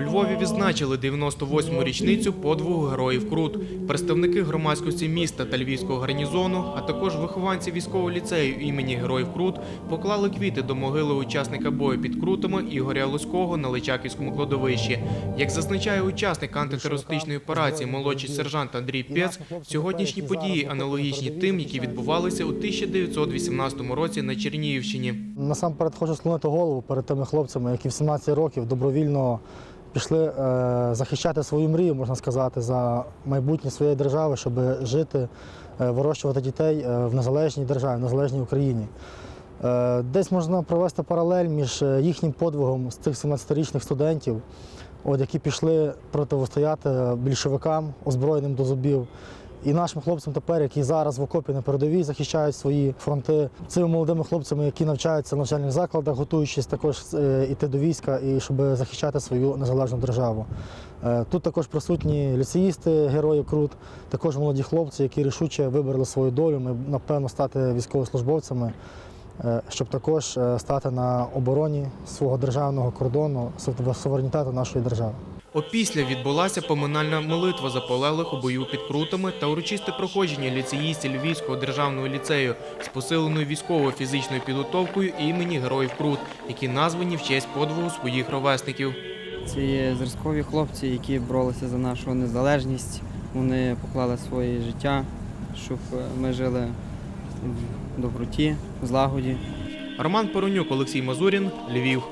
Львові відзначили 98-му річницю подвигу героїв Крут. Представники громадськості міста та львівського гарнізону, а також вихованці військового ліцею імені Героїв Крут поклали квіти до могили учасника бою під Крутами Ігоря Луського на Личаківському кладовищі. Як зазначає учасник антитерористичної операції молодший сержант Андрій Пєц, сьогоднішні події аналогічні тим, які відбувалися у 1918 році на Чернігівщині. Насамперед хочу склонити голову перед тими хлопцями, які в 17 років добровільно пішли е, захищати свою мрію, можна сказати, за майбутнє своєї держави, щоб жити, е, вирощувати дітей е, в незалежній державі, в незалежній Україні. Десь можна провести паралель між їхнім подвигом з цих 17-річних студентів, от, які пішли протистояти більшовикам, озброєним до зубів. І нашим хлопцям тепер, які зараз в окопі на передовій захищають свої фронти, цими молодими хлопцями, які навчаються в навчальних закладах, готуючись також е, іти до війська і щоб захищати свою незалежну державу. Е, Тут також присутні ліцеїсти, герої Крут, також молоді хлопці, які рішуче вибрали свою долю, ми, напевно, стати військовослужбовцями, щоб також е, стати на обороні свого державного кордону, суверенітету нашої держави. Опісля відбулася поминальна молитва за полеглих у бою під крутами та урочисте проходження ліцеїстів Львівського державного ліцею з посиленою військовою фізичною підготовкою імені Героїв Крут, які названі в честь подвигу своїх ровесників. Це є зразкові хлопці, які боролися за нашу незалежність. Вони поклали своє життя, щоб е, ми жили доброті, злагоді. Роман Поронюк, Олексій Мазурін, Львів.